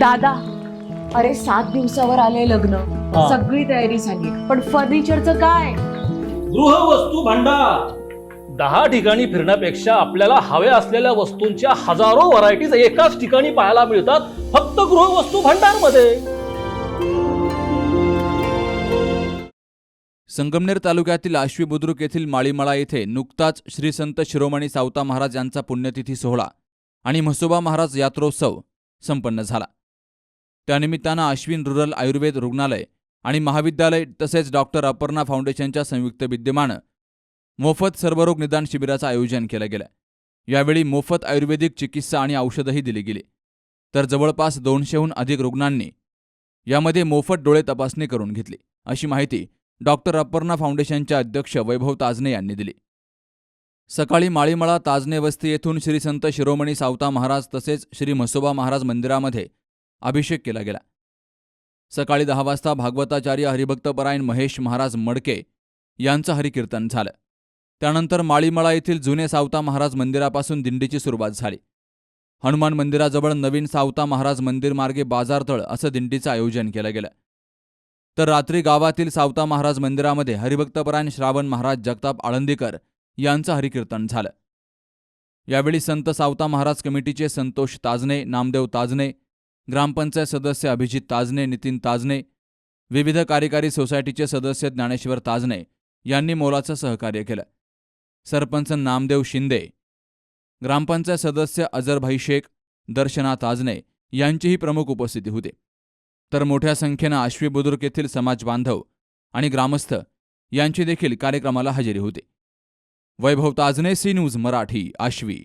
दादा अरे सात दिवसावर आले लग्न. हा. सगळी तयारी झाली. पण फर्निचरचं काय? गृहवस्तू भांडार. दहा ठिकाणी फिरण्यापेक्षा आपल्याला हव्या असलेल्या वस्तूंच्या हजारो व्हरायटीज एकाच ठिकाणी पाहायला मिळतात फक्त गृहवस्तू भांडारमध्ये संगमनेर तालुक्यातील आश्वी बुद्रुक येथील माळीमळा येथे नुकताच श्री संत शिरोमणी सावता महाराज यांचा पुण्यतिथी सोहळा आणि म्हसोबा महाराज यात्रोत्सव संपन्न झाला. त्यानिमित्तानं अश्विन रुरल आयुर्वेद रुग्णालय आणि महाविद्यालय तसेच डॉक्टर अपर्णा फाउंडेशनच्या संयुक्त विद्यमानं मोफत सर्वरोग निदान शिबिराचं आयोजन केलं गेलं. यावेळी मोफत आयुर्वेदिक चिकित्सा आणि औषधंही दिली गेली. तर जवळपास दोनशेहून अधिक रुग्णांनी यामध्ये मोफत डोळे तपासणी करून घेतली अशी माहिती डॉक्टर अपर्णा फाउंडेशनच्या अध्यक्ष वैभव ताजने यांनी दिली. सकाळी माळीमळा ताजने वस्ती येथून श्री संत शिरोमणी सावता महाराज तसेच श्री म्हसोबा महाराज मंदिरामध्ये अभिषेक केला गेला. सकाळी दहा वाजता भागवताचार्य हरिभक्तपरायण महेश महाराज मडके यांचं हरिकीर्तन झालं. त्यानंतर माळीमळा येथील जुने सावता महाराज मंदिरापासून दिंडीची सुरुवात झाली. हनुमान मंदिराजवळ नवीन सावता महाराज मंदिर मार्गे बाजारतळ असं दिंडीचं आयोजन केलं गेलं. तर रात्री गावातील सावता महाराज मंदिरामध्ये हरिभक्तपरायण श्रावण महाराज जगताप आळंदीकर यांचं हरिकीर्तन झालं. यावेळी संत सावता महाराज कमिटीचे संतोष ताजने नामदेव ताजने ग्रामपंचायत सदस्य अभिजित ताजने नितीन ताजने विविध कार्यकारी सोसायटीचे सदस्य ज्ञानेश्वर ताजने यांनी मोलाचं सहकार्य केलं. सरपंच नामदेव शिंदे ग्रामपंचायत सदस्य अजरभाई शेख दर्शना ताजने यांचीही प्रमुख उपस्थिती होती. तर मोठ्या संख्येनं आश्वी बुद्रुक येथील समाज बांधव आणि ग्रामस्थ यांची देखील कार्यक्रमाला हजेरी होती. Vaibhav Tajane C news Marathi Ashvi.